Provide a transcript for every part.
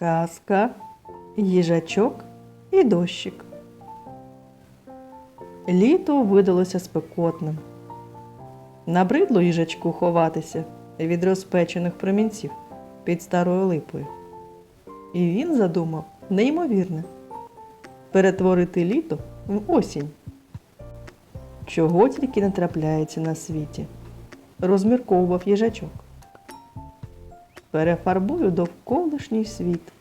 Казка, їжачок і дощик. Літо видалося спекотним. Набридло їжачку ховатися від розпечених промінців під старою липою. І він задумав неймовірне перетворити літо в осінь. Чого тільки не трапляється на світі, розмірковував їжачок. Перефарбую довколишній світ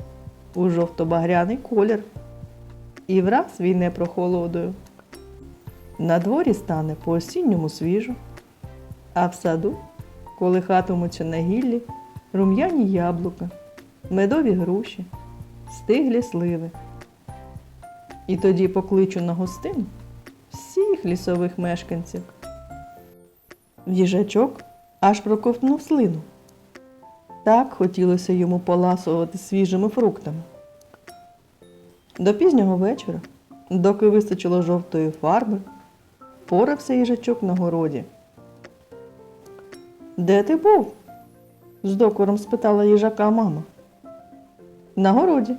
у жовто-багряний колір і враз війне прохолодою. На дворі стане по осінньому свіжо, а в саду колихатимуться на гіллі рум'яні яблука, медові груші, стиглі сливи. І тоді покличу на гостину всіх лісових мешканців. Їжачок аж проковтнув слину. Так хотілося йому поласувати свіжими фруктами. До пізнього вечора, доки вистачило жовтої фарби, порався їжачок на городі. Де ти був? з докором спитала їжака мама. На городі,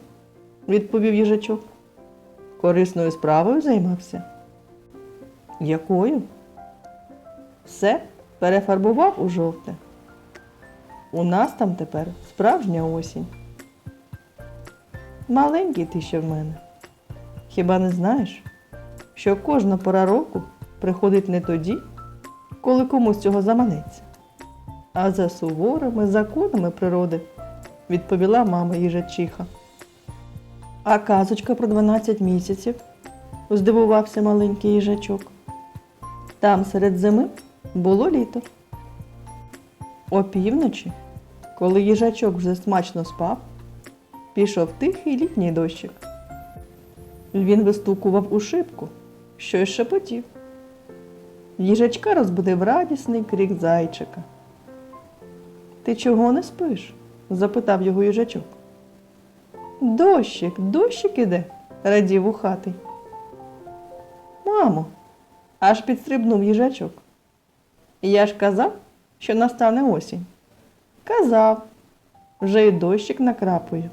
відповів їжачок. Корисною справою займався. Якою? Все перефарбував у жовте. У нас там тепер справжня осінь. Маленький ти ще в мене. Хіба не знаєш, що кожна пора року приходить не тоді, коли комусь цього заманеться, а за суворими законами природи, відповіла мама їжачиха. А казочка про 12 місяців, здивувався маленький їжачок. Там серед зими було літо. Опівночі, коли їжачок вже смачно спав, пішов тихий літній дощик. Він вистукував у шибку, щось шепотів. Їжачка розбудив радісний крик зайчика. Ти чого не спиш? запитав його їжачок. Дощик, дощик іде, радів ухатий. Мамо, аж підстрибнув їжачок. Я ж казав, що настане осінь. Казав, вже й дощик накрапує.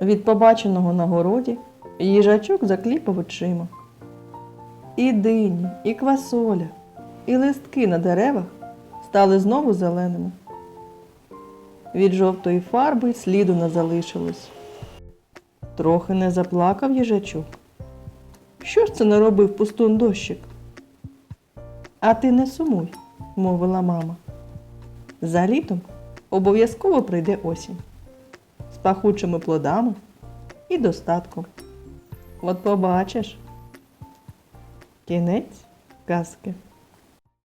Від побаченого на городі їжачок закліпав очима. І дині, і квасоля, і листки на деревах стали знову зеленими. Від жовтої фарби сліду не залишилось. Трохи не заплакав їжачок. Що ж це не робив пустун дощик? А ти не сумуй, мовила мама. За літом обов'язково прийде осінь з пахучими плодами і достатком. От побачиш. Кінець казки.